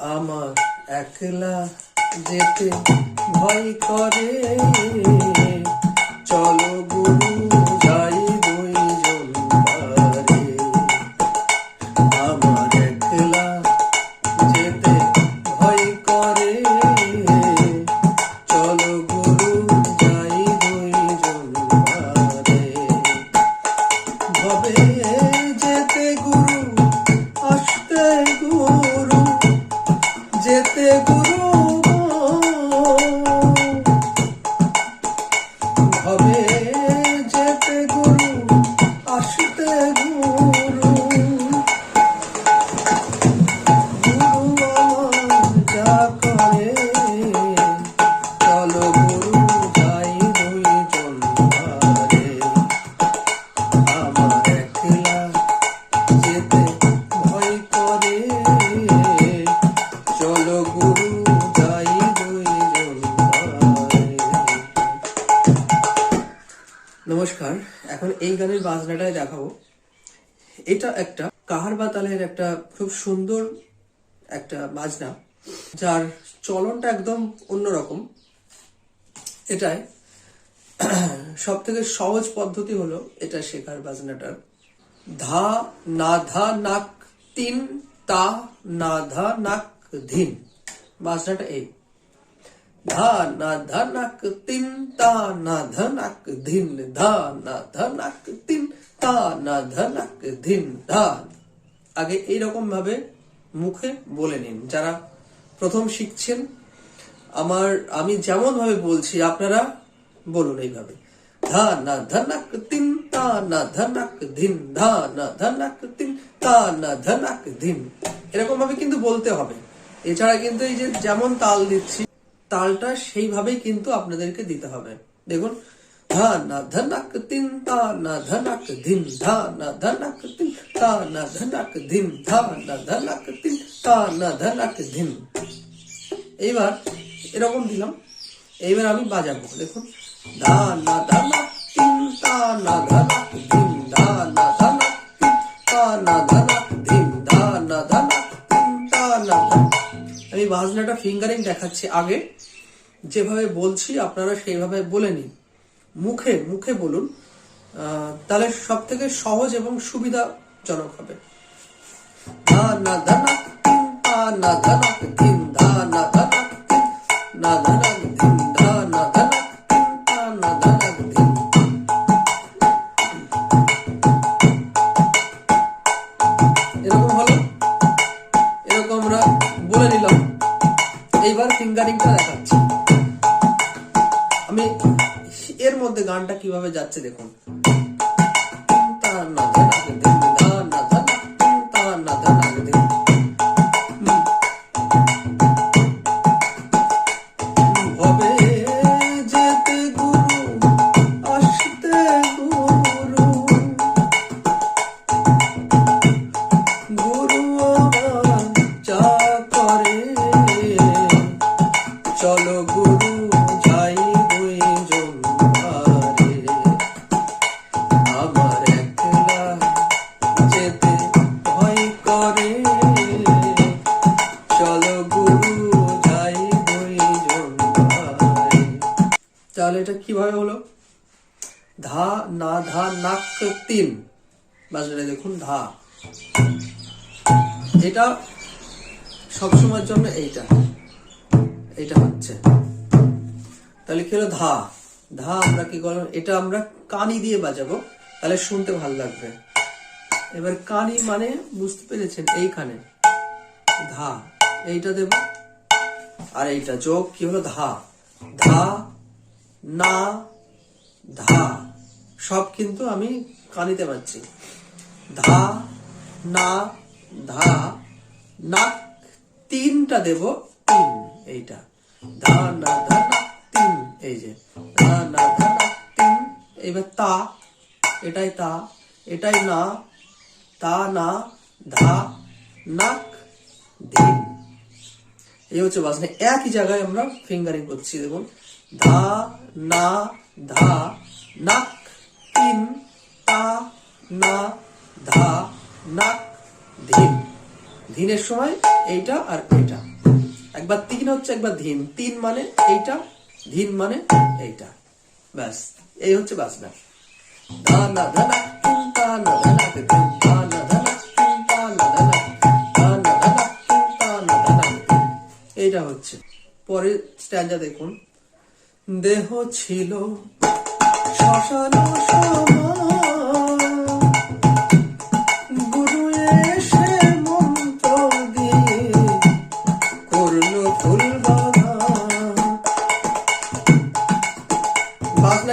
আমার একলা যেতে ভয় করে। চলো গুরু, যাই দুইজন পারে। আমার একলা যেতে ভয় করে। চলো গুরু, যাই দুইজন পারে। ভবে যেতে গুরু, আসতে গুরু। গানের বাজনাটাই দেখাবো। এটা একটা কাহার বাতালের একটা খুব সুন্দর একটা বাজনা যার চলনটা একদম অন্যরকম। এটাই সব থেকে সহজ পদ্ধতি হলো এটা শেখার বাজনাটার ধা, না ধা, নাক তিন, তা, না ধা, নাক ধিন। বাজনাটা এই। ধিন ধা না ধা নাক তিন তা না ধা নাক ধিন। ধা আগে এইরকম ভাবে মুখে বলে নিন। যারা প্রথম শিখছেন, আমার, আমি যেমন ভাবে বলছি, আপনারা বলুন এইভাবে। ধা না ধনাক তিন তা না ধনাক ধিন ধা না ধনাক তিন তা না ধনাক ধিন। এরকম ভাবে কিন্তু বলতে হবে। এছাড়া কিন্তু এই যে যেমন তাল দিচ্ছি তালটা সেইভাবেই কিন্তু আপনাদেরকে দিতে হবে দেখুন ধা না তিন তা না ধা না তিন তা না ধা না তিন তা না এইবার এরকম দিলাম এইবার আমি বাজাবো দেখুন ধা না তিন তা না ফিঙ্গারিং দেখাচ্ছি আগে যেভাবে বলছি আপনারা সেইভাবে বলে নিন মুখে মুখে বলুন তাহলে সব থেকে সহজ এবং সুবিধাজনক হবে না না তা না না ধা না ধা না না না না মধ্যে গানটা কীভাবে যাচ্ছে দেখুন। তাহলে এটা কীভাবে হলো? ধা, না, ধা, নাক, তিন। বাজারে দেখুন, ধা। এটা সবসময়ের জন্য এইটা। এইটা হচ্ছে। তাহলে কি হলো? ধা। ধা আমরা কি করলাম? এটা আমরা কানি দিয়ে বাজাবো। তাহলে শুনতে ভালো লাগবে। এবার কানি মানে বুঝতে পেরেছেন, এইখানে। ধা। এইটা দেব। আর এইটা যোগ কি হলো? ধা। ধা না, ধা, সব কিন্তু আমি কানিতে পাচ্ছি। ধা, না, ধা, নাক তিনটা দেব, তিন, এইটা। ধা, না ধা না তিন, এই যে। ধা, না ধা না তিন এবার তা, এটাই তা, এটাই না, তা, না, ধা, নাক ধিন এই হচ্ছে বাসনা। একই জায়গায় আমরা ফিঙ্গারিং করছি, দেখুন। ধা, না, ধা, নাক, তিন, তা, না, ধা, নাক, ধিন। ধিনের সময় এইটা আর এটা একবার তিন হচ্ছে একবার ধিন। তিন মানে এইটা, ধিন মানে এইটা। ব্যাস, এই হচ্ছে দানা দানা তিন তানা দানা তিন তানা দানা তিন তানা দানা দানা দানা তিন দানা এইটা হচ্ছে। পরের স্ট্যান্ডা দেখুন। দেহ ছিল শ্মশান গুরু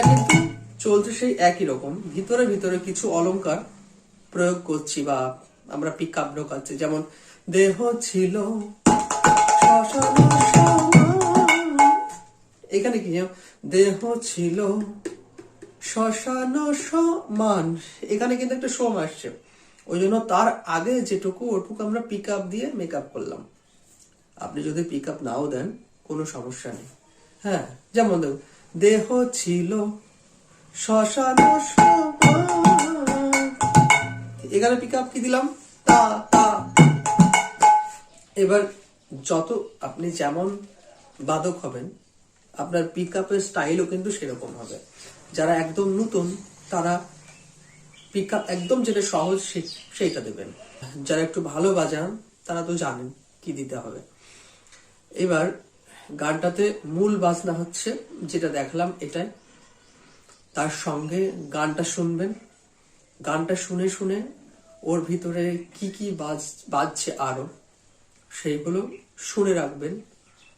কিন্তু চলছে সেই একই রকম। ভিতরে ভিতরে কিছু অলংকার প্রয়োগ করছি বা আমরা পিক আপ ঢোকাচ্ছি যেমন, দেহ ছিল শ্মশান। এখানে কি দেহ ছিল? শ্মশান সমান। এখানে কিন্তু একটা সোম আসছে। ওই জন্য তার আগে যেটুকু, ওটুকু আমরা পিক আপ দিয়ে মেক আপ করলাম। আপনি যদি পিক আপ নাও দেন, কোনো সমস্যা নেই। হ্যাঁ যেমন দেখুন, দেহ ছিল শ্মশান এখানে পিক আপ কি দিলাম? তা তা। এবার যত আপনি যেমন বাদক হবেন আপনার পিক আপের স্টাইলও কিন্তু সেরকম হবে। যারা একদম নতুন, তারা পিক আপ একদম যেটা সহজ সেইটা দেবেন। যারা একটু ভালো বাজান, তারা তো জানেন কি দিতে হবে। এবার, গানটাতে মূল বাজনা হচ্ছে, যেটা দেখলাম এটাই। তার সঙ্গে গানটা শুনবেন। গানটা শুনে শুনে ওর ভিতরে কি কি বাজ, বাজছে আরও, সেইগুলো শুনে রাখবেন।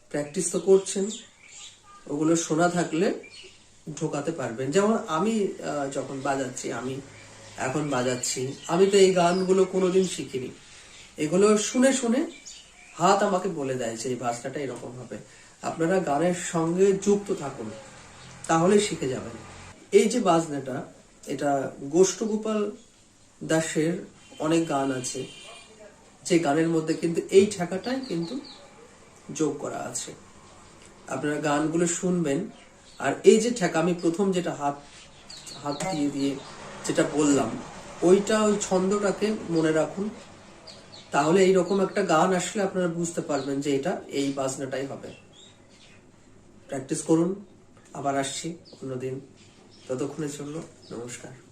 প্র্যাকটিস তো করছেন। ওগুলো শোনা থাকলে ঢোকাতে পারবেন। যেমন আমি যখন বাজাচ্ছি, আমি এখন বাজাচ্ছি, আমি তো এই গানগুলো কোনোদিন শিখিনি। এগুলো শুনে শুনে হাত আমাকে বলে দেয় যে এই ভাষাটা এরকম হবে। আপনারা গানের সঙ্গে যুক্ত থাকুন, তাহলে শিখে যাবেন। এই যে বাজনাটা, এটা গোষ্ঠগোপাল দাসের অনেক গান আছে, যে গানের মধ্যে কিন্তু এই ঠেকাটাই কিন্তু যোগ করা আছে। আপনারা গানগুলো শুনবেন। আর এই যে ঠেকা, আমি প্রথম যেটা হাত হাত দিয়ে দিয়ে যেটা বললাম, ওইটা ওই ছন্দটাকে মনে রাখুন। তাহলে এইরকম একটা গান আসলে আপনারা বুঝতে পারবেন যে এটা এই বাজনাটাই হবে। প্র্যাকটিস করুন। আবার আসছি অন্যদিন। ততক্ষণের জন্য নমস্কার।